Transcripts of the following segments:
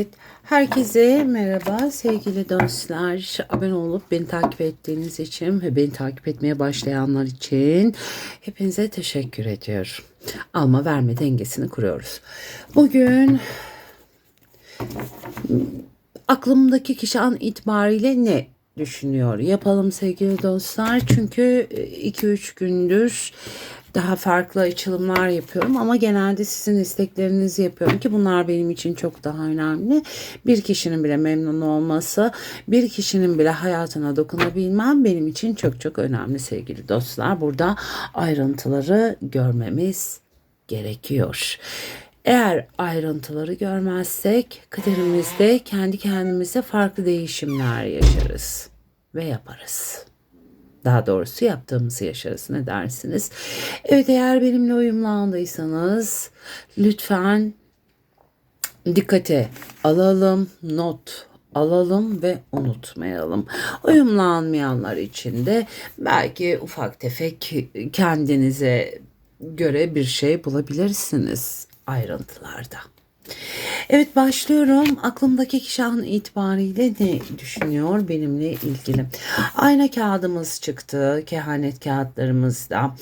Evet, Herkese merhaba sevgili dostlar. Abone olup beni takip ettiğiniz için ve beni takip etmeye başlayanlar için hepinize teşekkür ediyorum. Alma verme dengesini kuruyoruz. Bugün aklımdaki kişi an itibariyle ne düşünüyor? Yapalım sevgili dostlar. Çünkü 2-3 gündür daha farklı açılımlar yapıyorum ama genelde sizin isteklerinizi yapıyorum ki bunlar benim için çok daha önemli. Bir kişinin bile memnun olması, bir kişinin bile hayatına dokunabilmem benim için çok çok önemli sevgili dostlar. Burada ayrıntıları görmemiz gerekiyor. Eğer ayrıntıları görmezsek kaderimizde kendi kendimize farklı değişimler yaşarız ve yaparız. Daha doğrusu yaptığımızı yaşarız ne dersiniz? Evet eğer benimle uyumlandıysanız lütfen dikkate alalım, not alalım ve unutmayalım. Uyumlanmayanlar için de belki ufak tefek kendinize göre bir şey bulabilirsiniz ayrıntılarda. Evet başlıyorum. Aklımdaki kişi an itibariyle ne düşünüyor benimle ilgili? Ayna kağıdımız çıktı. Kehanet kağıtlarımızda.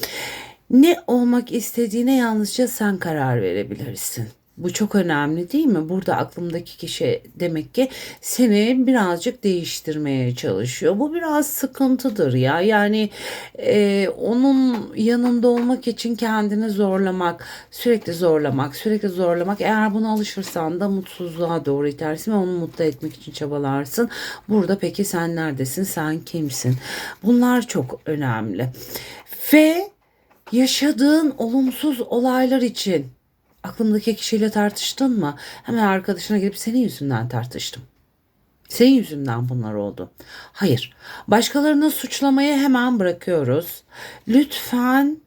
Ne olmak istediğine yalnızca sen karar verebilirsin. Bu çok önemli değil mi? Burada aklımdaki kişi demek ki seni birazcık değiştirmeye çalışıyor. Bu biraz sıkıntıdır ya. Yani e, onun yanında olmak için kendini zorlamak, sürekli zorlamak, sürekli zorlamak. Eğer buna alışırsan da mutsuzluğa doğru itersin ve onu mutlu etmek için çabalarsın. Burada peki sen neredesin? Sen kimsin? Bunlar çok önemli. Ve yaşadığın olumsuz olaylar için aklımdaki kişiyle tartıştın mı? Hemen arkadaşına gelip senin yüzünden tartıştım. Senin yüzünden bunlar oldu. Hayır. Başkalarını suçlamayı hemen bırakıyoruz. Lütfen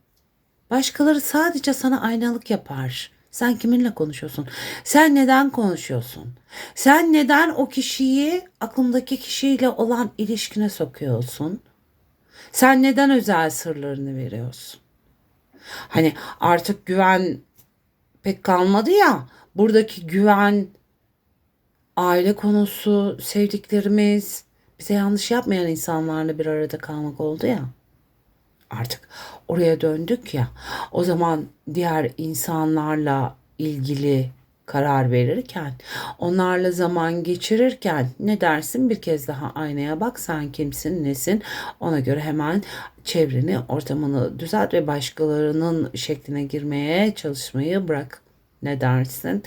başkaları sadece sana aynalık yapar. Sen kiminle konuşuyorsun? Sen neden konuşuyorsun? Sen neden o kişiyi aklımdaki kişiyle olan ilişkine sokuyorsun? Sen neden özel sırlarını veriyorsun? Hani artık güven pek kalmadı ya. Buradaki güven, aile konusu, sevdiklerimiz, bize yanlış yapmayan insanlarla bir arada kalmak oldu ya. Artık oraya döndük ya. O zaman diğer insanlarla ilgili karar verirken, onlarla zaman geçirirken ne dersin bir kez daha aynaya bak sen kimsin nesin ona göre hemen çevreni ortamını düzelt ve başkalarının şekline girmeye çalışmayı bırak ne dersin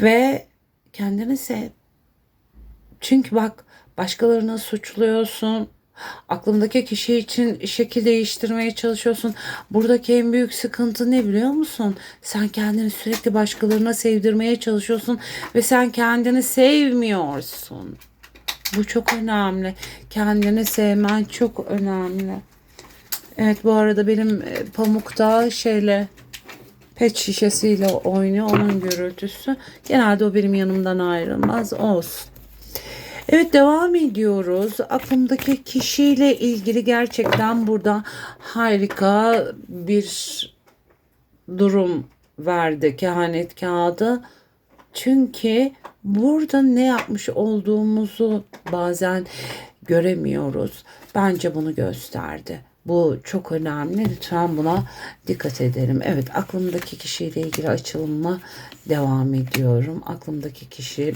ve kendini sev. Çünkü bak başkalarını suçluyorsun. Aklındaki kişi için şekil değiştirmeye çalışıyorsun. Buradaki en büyük sıkıntı ne biliyor musun? Sen kendini sürekli başkalarına sevdirmeye çalışıyorsun ve sen kendini sevmiyorsun. Bu çok önemli. Kendini sevmen çok önemli. Evet bu arada benim e, pamukta şeyle pet şişesiyle oynuyor onun gürültüsü. Genelde o benim yanımdan ayrılmaz. Olsun. Evet devam ediyoruz. Aklımdaki kişiyle ilgili gerçekten burada harika bir durum verdi kehanet kağıdı. Çünkü burada ne yapmış olduğumuzu bazen göremiyoruz. Bence bunu gösterdi. Bu çok önemli. Lütfen buna dikkat edelim. Evet aklımdaki kişiyle ilgili açılımla devam ediyorum. Aklımdaki kişi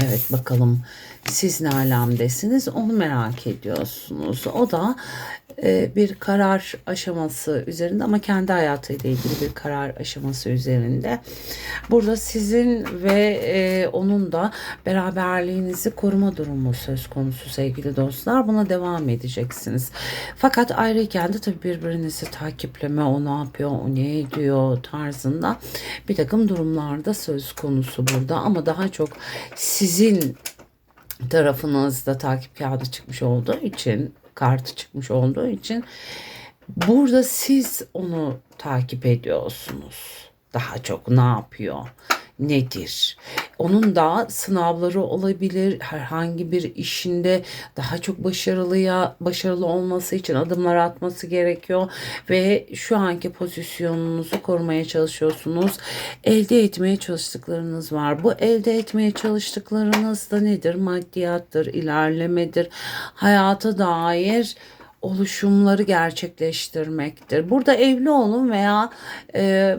Evet bakalım siz ne alemdesiniz onu merak ediyorsunuz. O da bir karar aşaması üzerinde ama kendi hayatıyla ilgili bir karar aşaması üzerinde. Burada sizin ve e, onun da beraberliğinizi koruma durumu söz konusu sevgili dostlar. Buna devam edeceksiniz. Fakat ayrıyken de tabii birbirinizi takipleme, o ne yapıyor, o ne ediyor tarzında bir takım durumlarda söz konusu burada. Ama daha çok sizin tarafınızda takip kağıdı çıkmış olduğu için kartı çıkmış olduğu için burada siz onu takip ediyorsunuz. Daha çok ne yapıyor? nedir? Onun da sınavları olabilir. Herhangi bir işinde daha çok başarılıya başarılı olması için adımlar atması gerekiyor ve şu anki pozisyonunuzu korumaya çalışıyorsunuz. Elde etmeye çalıştıklarınız var. Bu elde etmeye çalıştıklarınız da nedir? Maddiyattır, ilerlemedir. Hayata dair oluşumları gerçekleştirmektir. Burada evli olun veya e,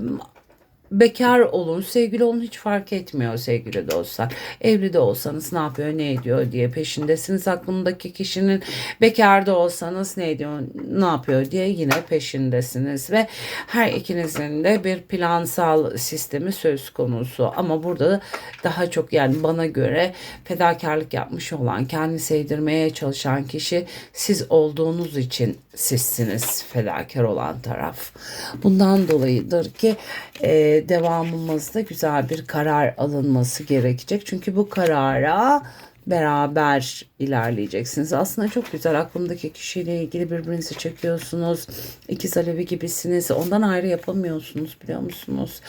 bekar olun, sevgili olun hiç fark etmiyor sevgili dostlar. Evli de olsanız ne yapıyor, ne ediyor diye peşindesiniz. Aklımdaki kişinin bekar da olsanız ne ediyor, ne yapıyor diye yine peşindesiniz. Ve her ikinizin de bir plansal sistemi söz konusu. Ama burada daha çok yani bana göre fedakarlık yapmış olan, kendini sevdirmeye çalışan kişi siz olduğunuz için sizsiniz fedakar olan taraf. Bundan dolayıdır ki e, devamımızda güzel bir karar alınması gerekecek. Çünkü bu karara beraber ilerleyeceksiniz. Aslında çok güzel aklımdaki kişiyle ilgili birbirinizi çekiyorsunuz. İkiz alevi gibisiniz. Ondan ayrı yapamıyorsunuz biliyor musunuz?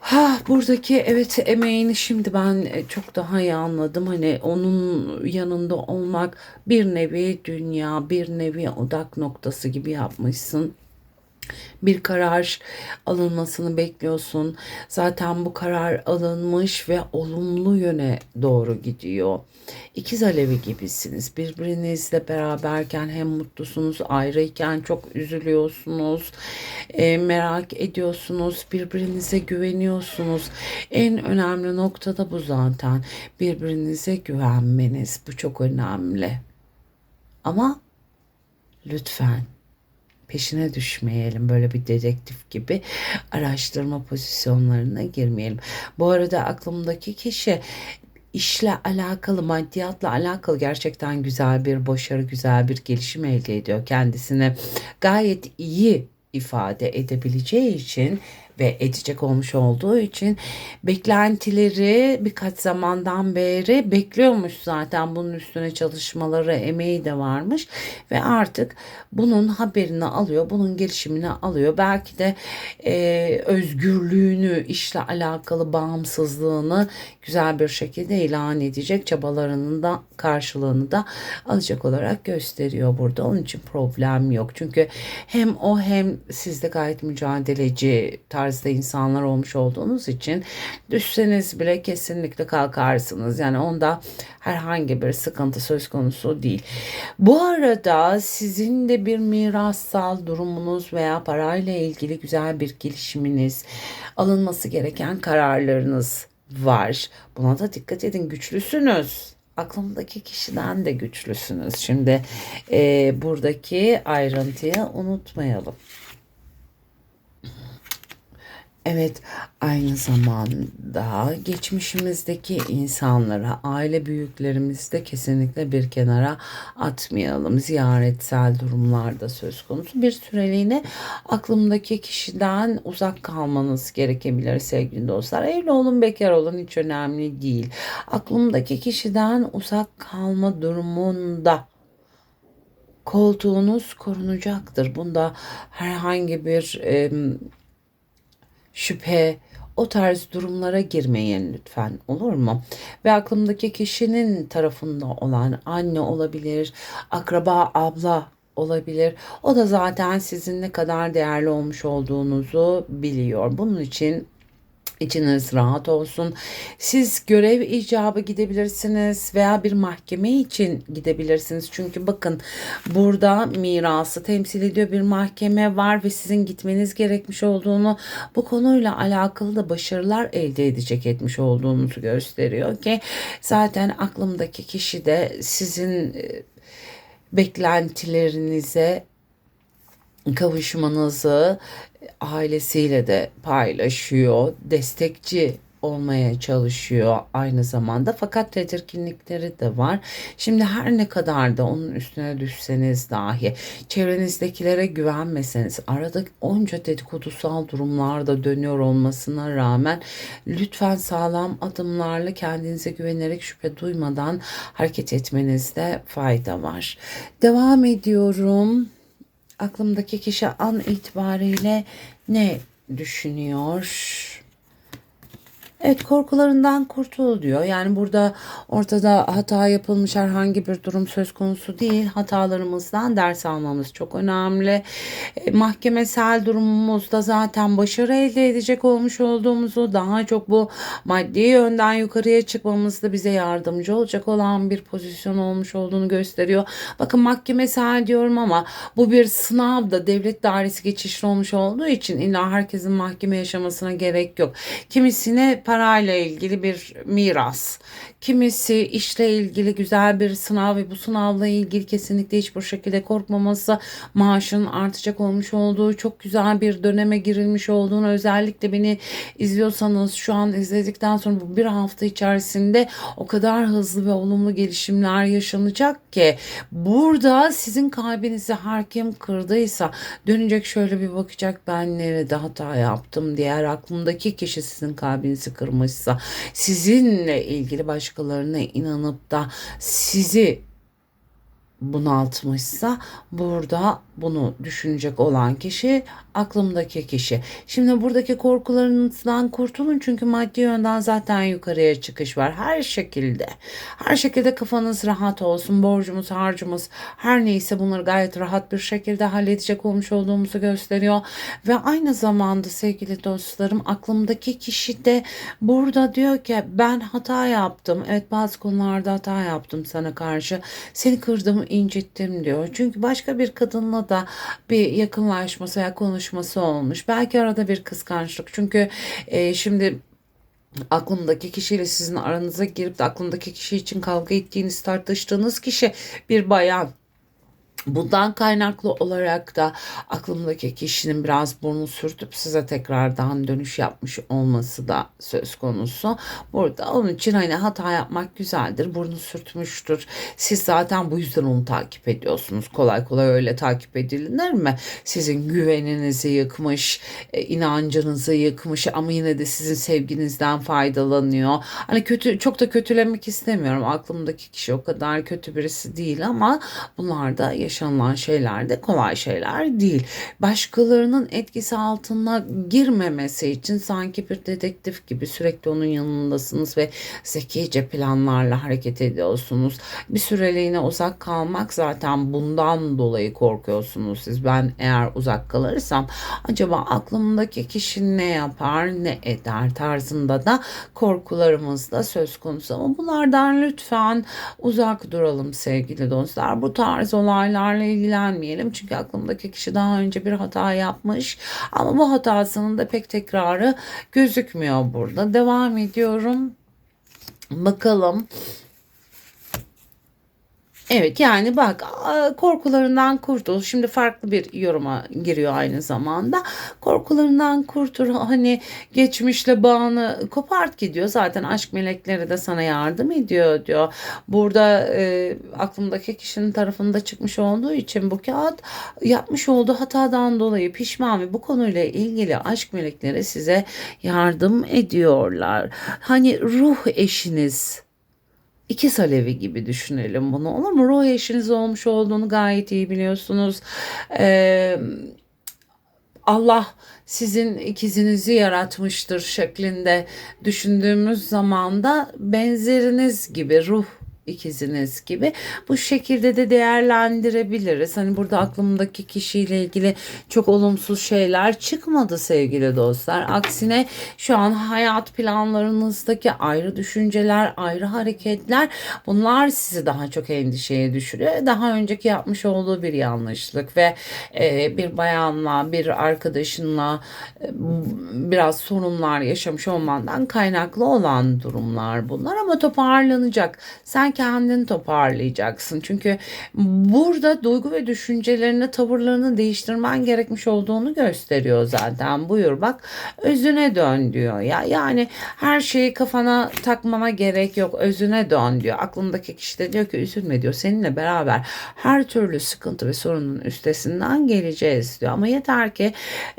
Ha buradaki evet emeğini şimdi ben çok daha iyi anladım. Hani onun yanında olmak bir nevi dünya, bir nevi odak noktası gibi yapmışsın bir karar alınmasını bekliyorsun. Zaten bu karar alınmış ve olumlu yöne doğru gidiyor. İkiz alevi gibisiniz. Birbirinizle beraberken hem mutlusunuz, ayrıyken çok üzülüyorsunuz. E, merak ediyorsunuz, birbirinize güveniyorsunuz. En önemli nokta da bu zaten. Birbirinize güvenmeniz. Bu çok önemli. Ama lütfen peşine düşmeyelim. Böyle bir dedektif gibi araştırma pozisyonlarına girmeyelim. Bu arada aklımdaki kişi işle alakalı, maddiyatla alakalı gerçekten güzel bir başarı, güzel bir gelişim elde ediyor. Kendisini gayet iyi ifade edebileceği için ve edecek olmuş olduğu için beklentileri birkaç zamandan beri bekliyormuş zaten bunun üstüne çalışmaları emeği de varmış ve artık bunun haberini alıyor bunun gelişimini alıyor. Belki de e, özgürlüğünü işle alakalı bağımsızlığını güzel bir şekilde ilan edecek çabalarının da karşılığını da alacak olarak gösteriyor burada. Onun için problem yok. Çünkü hem o hem sizde gayet mücadeleci tarzda insanlar olmuş olduğunuz için düşseniz bile kesinlikle kalkarsınız. Yani onda herhangi bir sıkıntı söz konusu değil. Bu arada sizin de bir mirassal durumunuz veya parayla ilgili güzel bir gelişiminiz, alınması gereken kararlarınız var. Buna da dikkat edin güçlüsünüz aklımdaki kişiden de güçlüsünüz. Şimdi e, buradaki ayrıntıyı unutmayalım. Evet, aynı zamanda geçmişimizdeki insanlara, aile büyüklerimizi de kesinlikle bir kenara atmayalım. Ziyaretsel durumlarda söz konusu. Bir süreliğine aklımdaki kişiden uzak kalmanız gerekebilir sevgili dostlar. Evli olun, bekar olun hiç önemli değil. Aklımdaki kişiden uzak kalma durumunda koltuğunuz korunacaktır. Bunda herhangi bir... E, şüphe, o tarz durumlara girmeyin lütfen olur mu? Ve aklımdaki kişinin tarafında olan anne olabilir, akraba, abla olabilir. O da zaten sizin ne kadar değerli olmuş olduğunuzu biliyor. Bunun için İçiniz rahat olsun. Siz görev icabı gidebilirsiniz veya bir mahkeme için gidebilirsiniz. Çünkü bakın burada mirası temsil ediyor bir mahkeme var ve sizin gitmeniz gerekmiş olduğunu bu konuyla alakalı da başarılar elde edecek etmiş olduğunuzu gösteriyor ki zaten aklımdaki kişi de sizin e, beklentilerinize kavuşmanızı ailesiyle de paylaşıyor. Destekçi olmaya çalışıyor aynı zamanda fakat tedirginlikleri de var. Şimdi her ne kadar da onun üstüne düşseniz dahi çevrenizdekilere güvenmeseniz arada onca dedikodusal durumlarda dönüyor olmasına rağmen lütfen sağlam adımlarla kendinize güvenerek şüphe duymadan hareket etmenizde fayda var. Devam ediyorum aklımdaki kişi an itibariyle ne düşünüyor? Evet korkularından kurtul diyor. Yani burada ortada hata yapılmış herhangi bir durum söz konusu değil. Hatalarımızdan ders almamız çok önemli. E, mahkemesel durumumuzda zaten başarı elde edecek olmuş olduğumuzu daha çok bu maddi yönden yukarıya çıkmamızda bize yardımcı olacak olan bir pozisyon olmuş olduğunu gösteriyor. Bakın mahkemesel diyorum ama bu bir sınavda devlet dairesi geçişli olmuş olduğu için illa herkesin mahkeme yaşamasına gerek yok. Kimisine parayla ilgili bir miras, kimisi işle ilgili güzel bir sınav ve bu sınavla ilgili kesinlikle hiçbir şekilde korkmaması, maaşın artacak olmuş olduğu, çok güzel bir döneme girilmiş olduğunu özellikle beni izliyorsanız şu an izledikten sonra bu bir hafta içerisinde o kadar hızlı ve olumlu gelişimler yaşanacak ki burada sizin kalbinizi her kim kırdıysa dönecek şöyle bir bakacak ben nerede hata yaptım diğer aklındaki kişi sizin kalbinizi kırmışsa sizinle ilgili başkalarına inanıp da sizi bunaltmışsa burada bunu düşünecek olan kişi aklımdaki kişi. Şimdi buradaki korkularınızdan kurtulun çünkü maddi yönden zaten yukarıya çıkış var her şekilde. Her şekilde kafanız rahat olsun. Borcumuz, harcımız her neyse bunları gayet rahat bir şekilde halledecek olmuş olduğumuzu gösteriyor. Ve aynı zamanda sevgili dostlarım aklımdaki kişi de burada diyor ki ben hata yaptım. Evet bazı konularda hata yaptım sana karşı. Seni kırdım, incittim diyor. Çünkü başka bir kadınla da bir yakınlaşması veya konuşması olmuş. Belki arada bir kıskançlık. Çünkü e, şimdi aklımdaki kişiyle sizin aranıza girip de aklımdaki kişi için kavga ettiğiniz tartıştığınız kişi bir bayan Bundan kaynaklı olarak da aklımdaki kişinin biraz burnu sürtüp size tekrardan dönüş yapmış olması da söz konusu. Burada onun için hani hata yapmak güzeldir. Burnu sürtmüştür. Siz zaten bu yüzden onu takip ediyorsunuz. Kolay kolay öyle takip edilir mi? Sizin güveninizi yıkmış, e, inancınızı yıkmış ama yine de sizin sevginizden faydalanıyor. Hani kötü çok da kötülemek istemiyorum. Aklımdaki kişi o kadar kötü birisi değil ama bunlar da yaşanılan şeyler de kolay şeyler değil. Başkalarının etkisi altına girmemesi için sanki bir dedektif gibi sürekli onun yanındasınız ve zekice planlarla hareket ediyorsunuz. Bir süreliğine uzak kalmak zaten bundan dolayı korkuyorsunuz siz. Ben eğer uzak kalırsam acaba aklımdaki kişi ne yapar ne eder tarzında da korkularımız da söz konusu. Ama bunlardan lütfen uzak duralım sevgili dostlar. Bu tarz olaylar konularla ilgilenmeyelim. Çünkü aklımdaki kişi daha önce bir hata yapmış. Ama bu hatasının da pek tekrarı gözükmüyor burada. Devam ediyorum. Bakalım Evet yani bak korkularından kurtul. Şimdi farklı bir yoruma giriyor aynı zamanda. Korkularından kurtul. Hani geçmişle bağını kopart gidiyor. Zaten aşk melekleri de sana yardım ediyor diyor. Burada e, aklımdaki kişinin tarafında çıkmış olduğu için bu kağıt yapmış olduğu hatadan dolayı pişman ve bu konuyla ilgili aşk melekleri size yardım ediyorlar. Hani ruh eşiniz İkiz alevi gibi düşünelim bunu olur mu? Ruh eşiniz olmuş olduğunu gayet iyi biliyorsunuz. Ee, Allah sizin ikizinizi yaratmıştır şeklinde düşündüğümüz zaman da benzeriniz gibi ruh ikiziniz gibi bu şekilde de değerlendirebiliriz. Hani burada aklımdaki kişiyle ilgili çok olumsuz şeyler çıkmadı sevgili dostlar. Aksine şu an hayat planlarınızdaki ayrı düşünceler, ayrı hareketler bunlar sizi daha çok endişeye düşürüyor. Daha önceki yapmış olduğu bir yanlışlık ve e, bir bayanla, bir arkadaşınla e, biraz sorunlar yaşamış olmandan kaynaklı olan durumlar bunlar ama toparlanacak. Sen kendini toparlayacaksın. Çünkü burada duygu ve düşüncelerini, tavırlarını değiştirmen gerekmiş olduğunu gösteriyor zaten. Buyur bak özüne dön diyor ya. Yani her şeyi kafana takmana gerek yok. Özüne dön diyor. Aklındaki kişi de diyor ki üzülme diyor. Seninle beraber her türlü sıkıntı ve sorunun üstesinden geleceğiz diyor. Ama yeter ki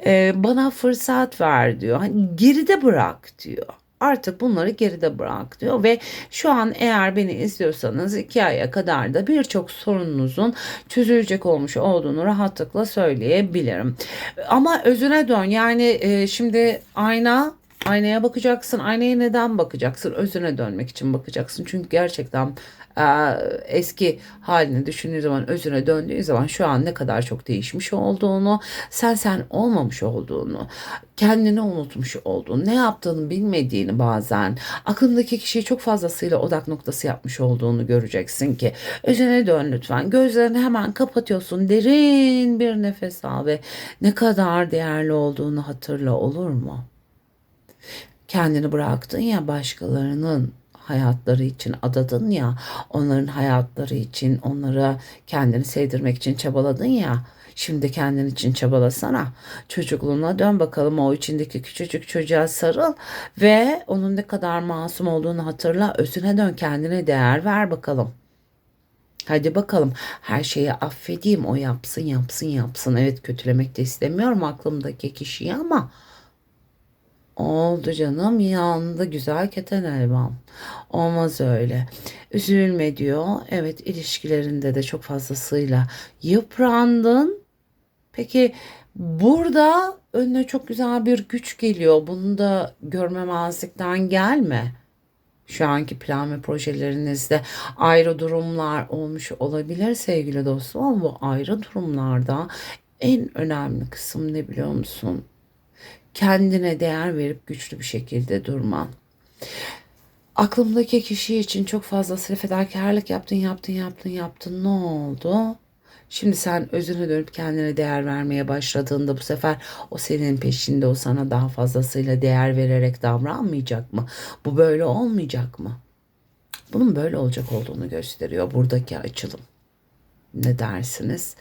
e, bana fırsat ver diyor. Hani geride bırak diyor artık bunları geride bırak diyor ve şu an eğer beni izliyorsanız iki aya kadar da birçok sorununuzun çözülecek olmuş olduğunu rahatlıkla söyleyebilirim. Ama özüne dön yani e, şimdi ayna Aynaya bakacaksın. Aynaya neden bakacaksın? Özüne dönmek için bakacaksın. Çünkü gerçekten e, eski halini düşündüğün zaman, özüne döndüğün zaman şu an ne kadar çok değişmiş olduğunu, sen sen olmamış olduğunu, kendini unutmuş olduğunu, ne yaptığını bilmediğini bazen, aklındaki kişiyi çok fazlasıyla odak noktası yapmış olduğunu göreceksin ki özüne dön lütfen. Gözlerini hemen kapatıyorsun. Derin bir nefes al ve ne kadar değerli olduğunu hatırla olur mu? Kendini bıraktın ya başkalarının hayatları için adadın ya onların hayatları için onlara kendini sevdirmek için çabaladın ya şimdi kendin için çabalasana çocukluğuna dön bakalım o içindeki küçücük çocuğa sarıl ve onun ne kadar masum olduğunu hatırla özüne dön kendine değer ver bakalım. Hadi bakalım her şeyi affedeyim o yapsın yapsın yapsın evet kötülemek de istemiyorum aklımdaki kişiyi ama Oldu canım yandı güzel keten elbam. Olmaz öyle. Üzülme diyor. Evet ilişkilerinde de çok fazlasıyla yıprandın. Peki burada önüne çok güzel bir güç geliyor. Bunu da görmemezlikten gelme. Şu anki plan ve projelerinizde ayrı durumlar olmuş olabilir sevgili dostum ama bu ayrı durumlarda en önemli kısım ne biliyor musun? Kendine değer verip güçlü bir şekilde durman. Aklımdaki kişi için çok fazla fedakarlık yaptın, yaptın, yaptın, yaptın. Ne oldu? Şimdi sen özüne dönüp kendine değer vermeye başladığında bu sefer o senin peşinde o sana daha fazlasıyla değer vererek davranmayacak mı? Bu böyle olmayacak mı? Bunun böyle olacak olduğunu gösteriyor buradaki açılım. Ne dersiniz?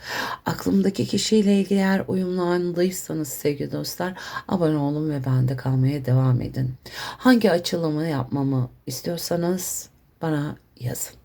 Aklımdaki kişiyle ilgili eğer uyumlandıysanız sevgili dostlar abone olun ve bende kalmaya devam edin. Hangi açılımı yapmamı istiyorsanız bana yazın.